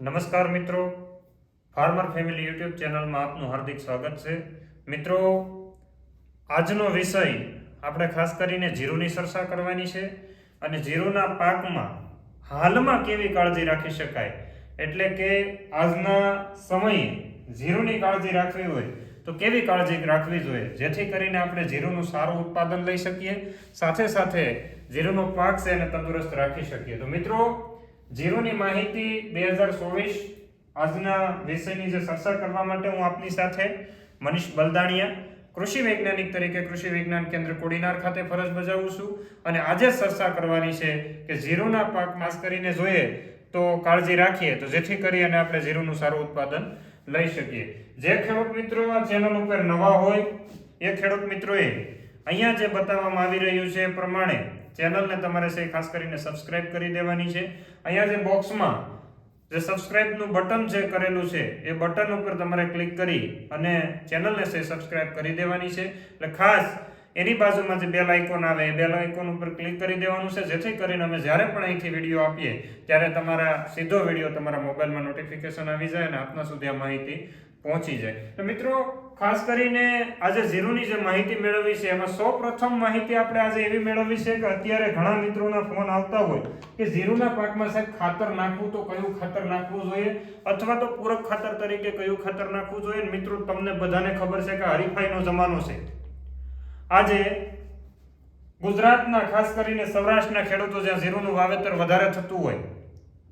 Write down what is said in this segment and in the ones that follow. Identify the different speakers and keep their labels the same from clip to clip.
Speaker 1: નમસ્કાર મિત્રો. Farmer family YouTube ચેનલમાં આપનું હાર્દિક સ્વાગત છે. મિત્રો, આજનો વિષય આપણે ખાસ કરીને જીરુની ચર્ચા કરવાની છે અને જીરુના પાકમાં હાલમાં કેવી કાળજી રાખી શકાય? એટલે કે આજના સમયે જીરુની કાળજી રાખવી હોય તો કેવી કાળજી રાખવી જોઈએ? જેથી કરીને આપણે જીરુનું સારું ઉત્પાદન લઈ શકીએ. સાથે સાથે જીરુનો પાક છે એને તંદુરસ્ત રાખી શકીએ. તો મિત્રો જીરોની માહિતી બે હજાર ચોવીસ આજના વિષયની જે ચર્ચા કરવા માટે હું આપની સાથે મનીષ બલદાણિયા, કૃષિ વૈજ્ઞાનિક તરીકે કૃષિ વિજ્ઞાન કેન્દ્ર કોડીનાર ખાતે ફરજ બજાવું છું અને આજે ચર્ચા કરવાની છે કે ઝીરોના પાક ખાસ કરીને જોઈએ તો કાળજી રાખીએ તો જેથી કરી અને આપણે જીરુનું સારું ઉત્પાદન લઈ શકીએ. જે ખેડૂત મિત્રો આ ચેનલ ઉપર નવા હોય, એ ખેડૂત મિત્રોએ અહીંયા જે બતાવવામાં આવી રહ્યું છે એ પ્રમાણે ચેનલને તમારે છે ખાસ કરીને સબસ્ક્રાઇબ કરી દેવાની છે. અહીંયા જે બોક્સમાં જે સબસ્ક્રાઇબનું બટન જે કરેલું છે, એ બટન ઉપર તમારે ક્લિક કરી અને ચેનલને છે સબસ્ક્રાઇબ કરી દેવાની છે. એટલે ખાસ એની બાજુમાં જે બેલ આઇકોન આવે, એ બેલ આઇકોન ઉપર ક્લિક કરી દેવાનું છે. જેથી કરીને અમે જ્યારે પણ અહીંથી વીડિયો આપીએ, ત્યારે તમારા સીધો વીડિયો તમારા મોબાઈલમાં નોટિફિકેશન આવી જાય અને આપના સુધી આ માહિતી પહોંચી જાય. તો મિત્રો ખાસ કરીને આજે ઝીરોની જે માહિતી મેળવવી છે, એમાં સૌ પ્રથમ માહિતી આપણે આજે એવી મેળવવી છે કે અત્યારે ઘણા મિત્રોના ફોન આવતા હોય કે ઝીરોના પાકમાં સાહેબ ખાતર નાખવું તો કયું ખાતર નાખવું જોઈએ અથવા તો પૂરક ખાતર તરીકે કયું ખાતર નાખવું જોઈએ? મિત્રો, તમને બધાને ખબર છે કે હરીફાઈનો જમાનો છે. આજે ગુજરાતના, ખાસ કરીને સૌરાષ્ટ્રના ખેડૂતો જ્યાં ઝીરોનું વાવેતર વધારે થતું હોય,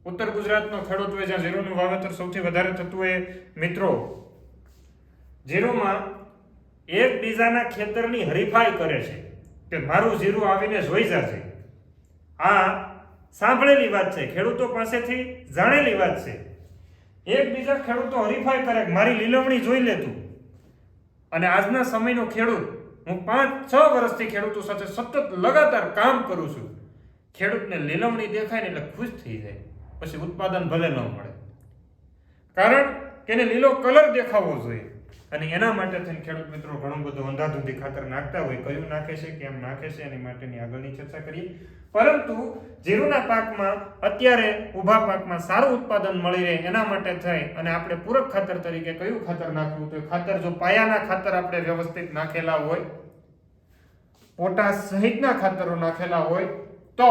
Speaker 1: ઉત્તર ગુજરાતનો ખેડૂત હોય જ્યાં ઝીરોનું વાવેતર સૌથી વધારે થતું હોય, મિત્રો ઝીરોમાં એકબીજાના ખેતરની હરીફાઈ કરે છે કે મારું ઝીરું આવીને જોઈ જશે. આ સાંભળેલી વાત છે, ખેડૂતો પાસેથી જાણેલી વાત છે. એકબીજા ખેડૂતો હરીફાઈ કરે, મારી લીલવણી જોઈ લેતું અને આજના સમયનો ખેડૂત, હું પાંચ છ વર્ષથી ખેડૂતો સાથે સતત લગાતાર કામ કરું છું. ખેડૂતને લીલવણી દેખાય ને એટલે ખુશ થઈ જાય, પછી ઉત્પાદન ભલે ન મળે. કારણ કે એને લીલો કલર દેખાવો જોઈએ. અને એના માટે થઈને ખેડૂત મિત્રો ઘણું બધું અંધાધૂંધી ખાતર નાખતા હોય, કયું નાખે છે, કેમ નાખે છે, એની માટેની આગળની ચર્ચા કરીએ. પરંતુ જીરુના પાકમાં અત્યારે ઊભા પાકમાં સારું ઉત્પાદન મળી રહે એના માટે થઈ અને આપણે પૂરક ખાતર તરીકે કયું ખાતર નાખવું તો ખાતર જો પાયાના ખાતર આપણે વ્યવસ્થિત નાખેલા હોય, પોટાશ સહિતના ખાતરો નાખેલા હોય, તો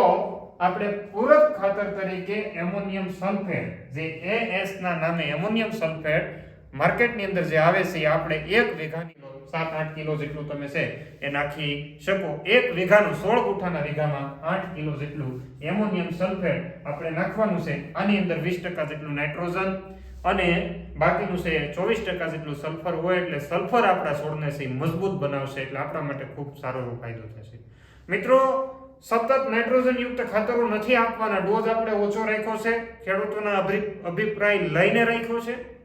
Speaker 1: આપણે પૂરક ખાતર તરીકે એમોનિયમ સલ્ફેટ, જે એએસ ના નામે એમોનિયમ સલ્ફેટ માર્કેટની અંદર જે આવે છે આપણે એક વીઘાની સાત આઠ કિલો જેટલું તમે છે એ નાખી શકો. એક વીઘાનું સોળ ગુઠાના વીઘામાં આઠ કિલો જેટલું એમોનિયમ સલ્ફેટ આપણે નાખવાનું છે. આની અંદર વીસ ટકા જેટલું નાઇટ્રોજન અને બાકીનું છે ચોવીસ ટકા જેટલું સલ્ફર હોય એટલે સલ્ફર આપણા છોડને છે મજબૂત બનાવશે એટલે આપણા માટે ખૂબ સારો એવો ફાયદો થશે. મિત્રો, સતત નાઇટ્રોજન યુક્ત ખાતરો નથી આપવાના. ડોઝ આપણે ઓછો રાખ્યો છે. ખેડૂતોના અભિ- અભિપ્રાય લઈને રાખ્યો છે.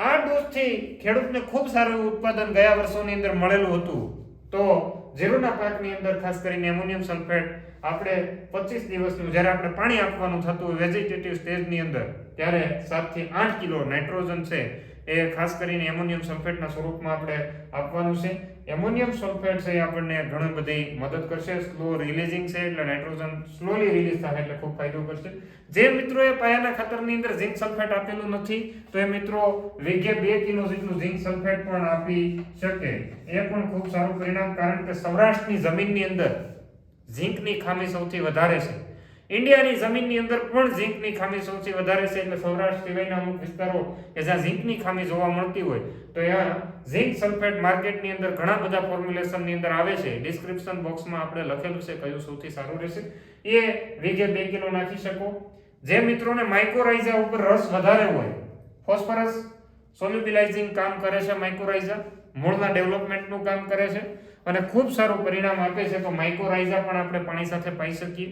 Speaker 1: આ ડોઝથી ખેડૂતને ખૂબ સારું ઉત્પાદન ગયા વર્ષોની અંદર મળેલું હતું. તો જીરુના પાકની અંદર ખાસ કરીને એમોનિયમ સલ્ફેટ આપણે પચીસ દિવસનું, જ્યારે આપણે પાણી આપવાનું થતું હોય વેજીટેટિવ સ્ટેજની અંદર, ત્યારે સાતથી આઠ કિલો નાઇટ્રોજન છે. એ ખાસ કરીને એમોનિયમ સલ્ફેટના સ્વરૂપમાં આપણે આપવાનું છે. એમોનિયમ સલ્ફેટ છે એ આપણને ઘણી બધી મદદ કરશે. સ્લો રિલીઝિંગ છે એટલે નાઇટ્રોજન સ્લોલી રિલીઝ થાય એટલે ખૂબ ફાયદો કરશે. જે મિત્રોએ પાયાના ખાતરની અંદર ઝિંક સલ્ફેટ આપેલું નથી, તો એ મિત્રો વીઘે બે કિલો જેટલું ઝિંક સલ્ફેટ પણ આપી શકે. એ પણ ખૂબ સારું પરિણામ, કારણ કે સૌરાષ્ટ્રની જમીનની અંદર ઝીંકની ખામી સૌથી વધારે છે. ઇન્ડિયાની જમીનની અંદર પણ ઝિંકની ખામી સૌથી વધારે છે એટલે સૌરાષ્ટ્ર સિવાયના અમુક વિસ્તારો કે જ્યાં ઝિંકની ખામી જોવા મળતી હોય, તો એ ઝિંક સલ્ફેટ માર્કેટની અંદર ઘણા બધા ફોર્મ્યુલેશનની અંદર આવે છે. ડિસ્ક્રિપ્શન બોક્સમાં આપણે લખેલું છે કયું સૌથી સારું રહેશે. એ વીઘે બે કિલો નાખી શકો. જે મિત્રોને માઇક્રોરાઇઝા ઉપર રસ વધારે હોય ફોસ્ફરસ સોલ્યુબિલાઇઝિંગ કામ કરે છે માઇક્રોરાઇઝા મૂળના ડેવલપમેન્ટનું કામ કરે છે. અને ખૂબ સારું પરિણામ આપે છે તો માઇક્રોરાઇઝા પણ આપણે પાણી સાથે પાઈ શકીએ.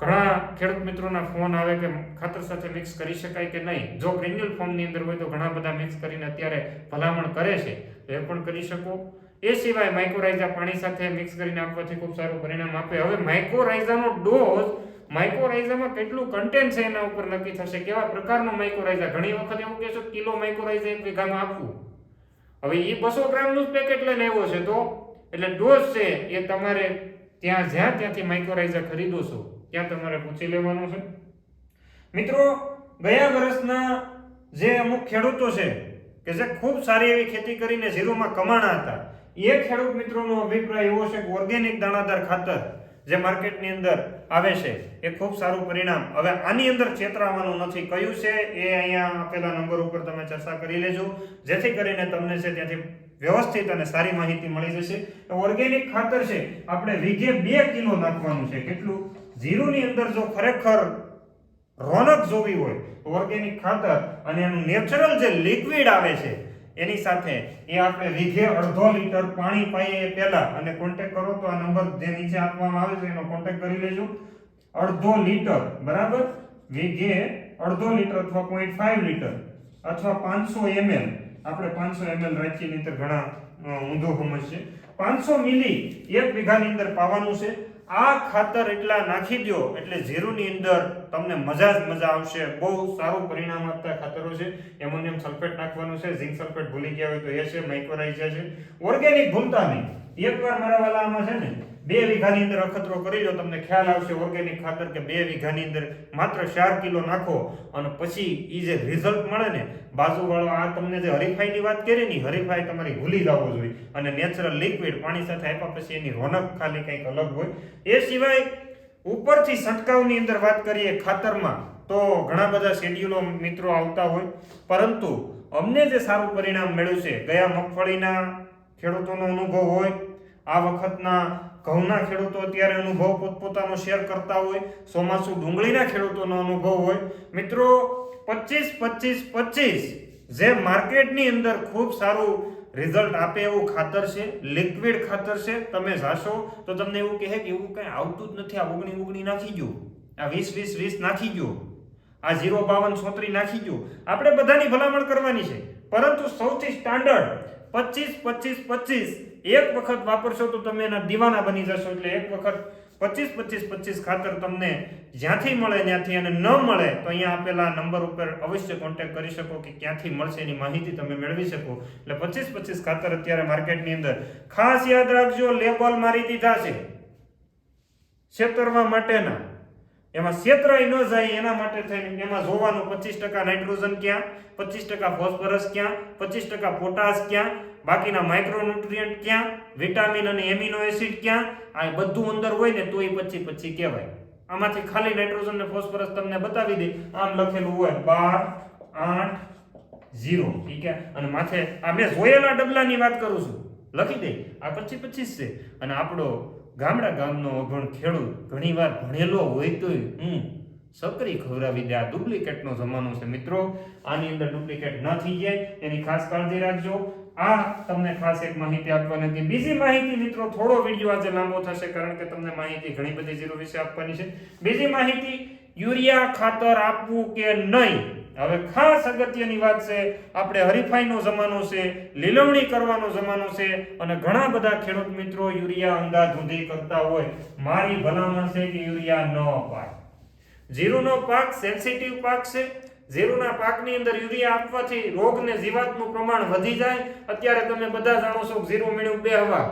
Speaker 1: ઘણા ખેડૂત મિત્રોના ફોન આવે કે ખાતર સાથે મિક્સ કરી શકાય કે નહીં? જો ગ્રેન્યુલ ફોર્મની અંદર હોય તો ઘણા બધા મિક્સ કરીને અત્યારે ભલામણ કરે છે. તો એ પણ કરી શકો. એ સિવાય માઇક્રોરાઇઝા પાણી સાથે મિક્સ કરીને આપવાથી ખૂબ સારું પરિણામ આપે. હવે માઇક્રોરાઇઝાનો ડોઝ માઇક્રોરાઇઝામાં કેટલું કન્ટેન્ટ છે એના ઉપર નક્કી થશે? કેવા પ્રકારનો માઇક્રોરાઇઝા ઘણી વખત એવું કહેશો છે કિલો માઇક્રોરાઇઝા એક વીઘામાં આપવું. હવે એ બસો ગ્રામનું જ પેકેટ લઈને આવ્યો છે તો? એટલે ડોઝ છે એ તમારે ત્યાં જ્યાં ત્યાંથી માઇક્રોરાઇઝા ખરીદો છો. ત્યાં તમારે પૂછી લેવાનું છે? મિત્રો, ગયા વર્ષના જે અમુક ખેડૂતો છે, કે જે ખૂબ સારી એવી ખેતી કરીને ઝીરોમાં કમાણા હતા, એ ખેડૂત મિત્રોનો અભિપ્રાય એવો છે કે ઓર્ગેનિક દાણાદાર ખાતર જે માર્કેટની અંદર આવે છે, એ ખૂબ સારું પરિણામ. હવે આની અંદર છેતરાવાનું નથી. કયું છે એ અહીંયા આપેલા નંબર ઉપર તમે ચર્ચા કરી લેજો. જેથી કરીને તમને છે ત્યાંથી વ્યવસ્થિત અને સારી માહિતી મળી જશે. ઓર્ગેનિક ખાતર છે, આપણે વીઘે બે કિલો નાખવાનું છે. કેટલું? જીરુની અંદર જો ખરેખર રોનક જોવી હોય ઓર્ગેનિક ખાતર અને એનું નેચરલ જે લિક્વિડ આવે છે, એની સાથે એ આપણે વીઘે અડધો લીટર પાણી પાઈએ એ પહેલાં. અને કોન્ટેક કરો તો આ નંબર જે નીચે આપવામાં આવે છે, એનો કોન્ટેક કરી લેજો. અડધો લીટર, બરાબર? વીઘે અડધો લીટર અથવા પોઈન્ટ ફાઈવ લીટર અથવા પાંચસો એમએલ. આપણે પાંચસો એમએલ રાખીએ નહીંતર ઘણા ઊંધો સમજશે. પાંચસો મિલી એક વીઘાની અંદર પાવાનું છે. આ ખાતર એટલા નાખી દો એટલે જીરુની અંદર તમને મજા જ મજા આવશે. બહુ સારું પરિણામ આપતા ખાતરો છે. એમોનિયમ સલ્ફેટ નાખવાનું છે. ઝિંક સલ્ફેટ ભૂલી ગયા હોય તો એ છે માઇક્રોરાઇઝા છે. ઓર્ગેનિક ભૂલતા નહીં. એકવાર મારા વાલામાં છે ને, બે વીઘાની અંદર અખતરો કરી લો, તમને ખ્યાલ આવશે ઓર્ગેનિક ખાતર કે બે વીઘાની અંદર માત્ર ચાર કિલો નાખો અને પછી એ જે રિઝલ્ટ મળે ને, બાજુવાળો આ તમને જે હરીફાઈની વાત કરી ને હરીફાઈ તમારી ભૂલી જવો જોઈએ અને નેચરલ લિક્વિડ પાણી સાથે આપ્યા પછી એની રોનક ખાલી કંઈક અલગ હોય. એ સિવાય ઉપરથી છંટકાવની અંદર વાત કરીએ ખાતરમાં, તો ઘણા બધા શેડ્યુલો મિત્રો આવતા હોય. પરંતુ અમને જે સારું પરિણામ મળ્યું છે, ગયા મગફળીના ખેડૂતોનો અનુભવ હોય, આ વખતના ઘઉંના ખેડૂતો અત્યારે અનુભવ પોતપોતાનો શેર કરતા હોય, ચોમાસું ડુંગળીના ખેડૂતોનો અનુભવ હોય. મિત્રો, પચીસ પચીસ પચીસ જે માર્કેટની અંદર ખૂબ સારું રિઝલ્ટ આપે એવું ખાતર છે લિક્વિડ ખાતર છે, તમે જાશો તો તમને એવું કહે કે એવું કંઈ આવતું જ નથી, આ ઓગણી ઓગણી નાખી ગયો આ વીસ વીસ વીસ નાખી ગયો આ ઝીરો, બાવન સોત્રી નાખી ગયો આપણે બધાની ભલામણ કરવાની છે. પરંતુ સૌથી સ્ટાન્ડર્ડ પચીસ પચીસ પચીસ. એક વખત વાપરશો તો તમે એના દીવાના બની જશો એટલે એક વખત પચીસ પચીસ પચીસ ખાતર તમને જ્યાંથી મળે ત્યાંથી અને ન મળે તો અહીંયા આપેલા નંબર ઉપર અવશ્ય કોન્ટેક્ટ કરી શકો કે ક્યાંથી મળશે એની માહિતી તમે મેળવી શકો. એટલે પચીસ પચીસ ખાતર અત્યારે માર્કેટની અંદર. ખાસ યાદ રાખજો લેબલ મારી દીધા છે છેતરવા માટેના. એમાં ક્ષેત્રય ન જાય એના માટે થઈને એમાં જોવાનું પચીસ ટકા નાઇટ્રોજન ક્યાં, પચીસ ટકા ફોસ્ફરસ ક્યાં, પચીસ ટકા પોટાશ ક્યાં, બાકીના માઇક્રોન્યુટ્રિયન્ટ ક્યાં વિટામિન અને એમિનો એસિડ ક્યાં, આ બધું અંદર હોય ને તો એ પછી પછી કહેવાય. આમાંથી ખાલી નાઇટ્રોજન ને ફોસ્ફરસ તમને બતાવી દે, આમ લખેલું હોય બાર, આઠ, ઝીરો, ઠીક છે અને માથે, આ મેં જોયેલા ડબલાની વાત કરું છું. લખી દે, આ પચીસ પચીસ છે. અને આપણો ગામડા ગામનો અભણ ખેડૂત ઘણીવાર ભણેલો હોય તોય હું સકરી ખવડાવી દે. આ ડુપ્લિકેટનો જમાનો છે મિત્રો. આની અંદર ડુપ્લિકેટ ન થઈ જાય. એની ખાસ કાળજી રાખજો. આ તમને ખાસ એક માહિતી આપવાની હતી. બીજી માહિતી મિત્રો, થોડો વીડિયો આજે લાંબો થશે કારણ કે તમને માહિતી ઘણી બધી જીરો વિશે આપવાની છે. બીજી માહિતી, યુરિયા ખાતર આપવું કે નહીં? હવે ખાસ અગત્યની વાત છે, આપણે હરીફાઈનો જમાનો છે, લીલવણી કરવાનો જમાનો છે અને ઘણા બધા ખેડૂત મિત્રો યુરિયા અંધાધૂંધી કરતા હોય. મારી ભલામણ છે કે યુરિયા ન અપાય જીરુનો પાક સેન્સિટિવ પાક છે. ઝીરુના પાકની અંદર યુરિયા આપવાથી રોગ ને જીવાતનું પ્રમાણ વધી જાય. અત્યારે તમે બધા જાણો છો ઝીરું મીણું બે હવા.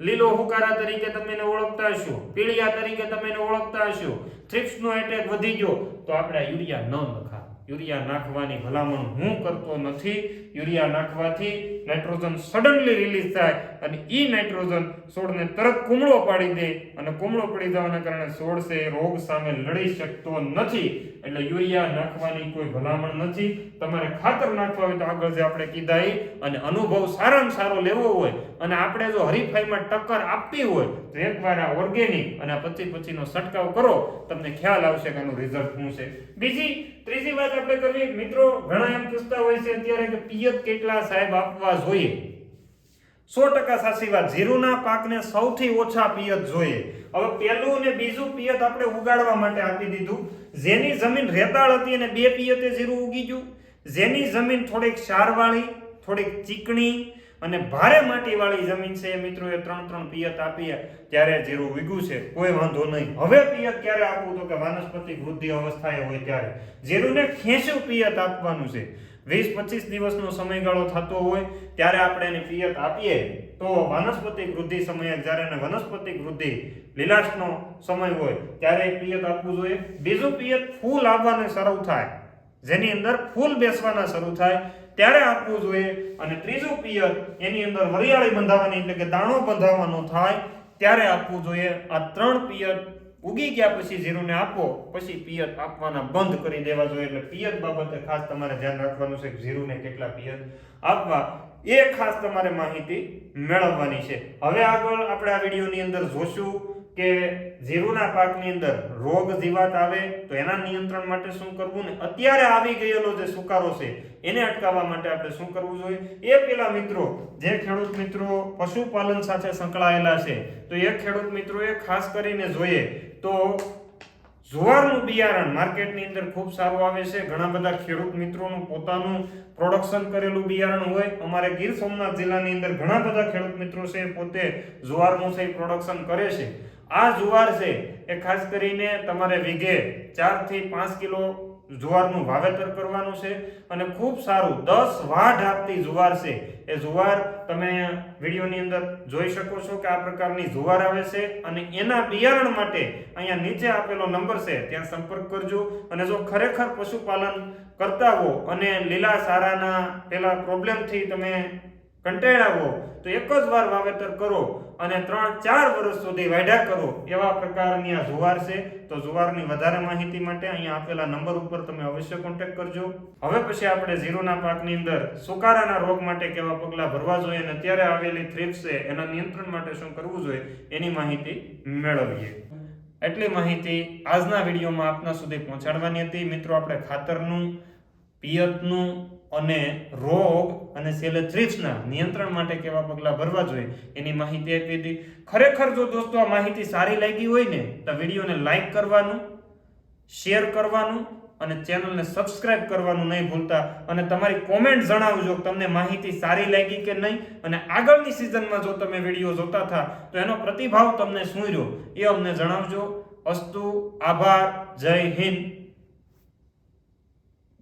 Speaker 1: લીલો હુકારા તરીકે તમે એને ઓળખતા હશો. પીળિયા તરીકે તમે એને ઓળખતા હશો. થ્રિપ્સનો એટેક વધી ગયો. તો આપણે યુરિયા ન નખા યુરિયા નાખવાની ભલામણ હું કરતો નથી. યુરિયા નાખવાથી નાઇટ્રોજન સડનલી રિલીઝ થાય અને એ નાઇટ્રોજન છોડને તરત કુમળો પાડી દે અને કુમળો પડી જવાના કારણે છોડ છે રોગ સામે લડી શકતો નથી. એટલે યુરિયા નાખવાની કોઈ ભલામણ નથી. તમારે ખાતર નાખવા હોય તો આગળ જે આપણે કીધા એ અને અનુભવ સારામાં સારો લેવો હોય અને આપણે જો હરીફાઈમાં ટક્કર આપવી હોય તો એકવાર આ ઓર્ગેનિક અને પછી પછીનો છંટકાવ કરો, તમને ખ્યાલ આવશે કે આનું રિઝલ્ટ શું છે. બીજી, ત્રીજી વાત આપણે કરીએ મિત્રો, ઘણા એમ પૂછતા હોય છે અત્યારે કે પિયત કેટલા સાહેબ આપવા જોઈએ? સો ટકા સાચી વાત. જીરુના પાકને સૌથી ઓછા પિયત જોઈએ. હવે પહેલું અને બીજું પિયત આપણે ઉગાડવા માટે આપી દીધું. જેની જમીન રેતાળ હતી અને બે પિયતે જીરું ઉગી ગયું. જેની જમીન થોડીક ક્ષારવાળી, થોડીક ચીકણી અને ભારે માટીવાળી જમીન છે. એ મિત્રોએ ત્રણ ત્રણ પિયત આપીએ ત્યારે જીરું વીગું છે. કોઈ વાંધો નહીં. હવે પિયત ક્યારે આપવું તો કે વાનસ્પતિક વૃદ્ધિ અવસ્થાએ હોય ત્યારે. જીરુને ખેંચું પિયત આપવાનું છે. વીસ પચીસ દિવસનો સમયગાળો થતો હોય ત્યારે આપણે એને પિયત આપીએ, તો વાનસ્પતિક વૃદ્ધિ સમયે જ્યારે એને વનસ્પતિક વૃદ્ધિ લીલાશનો સમય હોય ત્યારે પિયત આપવું જોઈએ. બીજું પિયત ફૂલ આવવાને શરૂ થાય, જેની અંદર ફૂલ બેસવાના શરૂ થાય ત્યારે આપવું જોઈએ. અને ત્રીજું પિયત એની અંદર વરિયાળી બંધાવવાની એટલે કે દાણો બંધાવવાનો થાય ત્યારે આપવું જોઈએ. આ ત્રણ પિયત ઉગી ગયા પછી જીરુને આપો, પછી પિયત આપવાના બંધ કરી દેવા જોઈએ. એટલે પિયત બાબતે ખાસ તમારે ધ્યાન રાખવાનું છે કે જીરુને કેટલા પિયત આપવા. એ ખાસ તમારે માહિતી મેળવવાની છે. હવે આગળ આપણે આ વિડીયોની અંદર જોશું કે જીરુના પાકની અંદર રોગ જીવાત આવે તો એના નિયંત્રણ માટે શું કરવું ને અત્યારે આવી ગયેલો જે સુકારો છે, એને અટકાવવા માટે આપણે શું કરવું જોઈએ? એ પેલા મિત્રો, જે ખેડૂત મિત્રો પશુપાલન સાથે સંકળાયેલા છે, તો એ ખેડૂત મિત્રોએ ખાસ કરીને જોઈએ તો જુવારનું બિયારણ માર્કેટની અંદર ખૂબ સારું આવે છે. ઘણા બધા ખેડૂત મિત્રોનું પોતાનું પ્રોડક્શન કરેલું બિયારણ હોય. અમારે ગીર સોમનાથ જિલ્લાની અંદર ઘણા બધા ખેડૂત મિત્રો છે પોતે જુવારનું છે પ્રોડક્શન કરે છે. આ જુવાર છે એ ખાસ કરીને તમારે વીઘે ચારથી પાંચ કિલો જુવારનું વાવેતર કરવાનું છે અને ખૂબ સારું દસ વાઢ આપતી જુવાર છે. એ જુવાર તમે વિડીયોની અંદર જોઈ શકો છો કે આ પ્રકારની જુવાર આવે છે અને એના બિયારણ માટે અહીંયા નીચે આપેલો નંબર છે, ત્યાં સંપર્ક કરજો. અને જો ખરેખર પશુપાલન કરતા હો અને લીલા સારાના પેલા પ્રોબ્લેમથી તમે કંટાળ્યા હો તો એક જ વાર વાવેતર કરો અને ત્રણ ચાર વર્ષ સુધી વાઢ્યા કરો. એવા પ્રકારની આ જુવાર છે. તો જુવારની વધારે માહિતી માટે અહીંયા આપેલા નંબર ઉપર તમે અવશ્ય કોન્ટેક્ટ કરજો. હવે પછી આપણે ઝીરોના પાકની અંદર સુકારાના રોગ માટે કેવા પગલાં ભરવા જોઈએ અને અત્યારે આવેલી થ્રીપ્સ છે, એના નિયંત્રણ માટે શું કરવું જોઈએ, એની માહિતી મેળવીએ. એટલી માહિતી આજના વિડીયોમાં આપના સુધી પહોંચાડવાની હતી. મિત્રો, આપણે ખાતરનું, પિયતનું અને રોગ અને છેલ્લે થ્રિપ્સના નિયંત્રણ માટે કેવા પગલાં ભરવા જોઈએ એની માહિતી આપી હતી. ખરેખર જો દોસ્તો આ માહિતી સારી લાગી હોય ને, તો વિડીયોને લાઈક કરવાનું, શેર કરવાનું અને ચેનલને સબસ્ક્રાઇબ કરવાનું નહીં ભૂલતા અને તમારી કોમેન્ટ જણાવજો તમને માહિતી સારી લાગી કે નહીં. અને આગળની સિઝનમાં જો તમે વીડિયો જોતા થા તો એનો પ્રતિભાવ તમને શું રહ્યો એ અમને જણાવજો. અસ્તુ, આભાર, જય હિન્દ.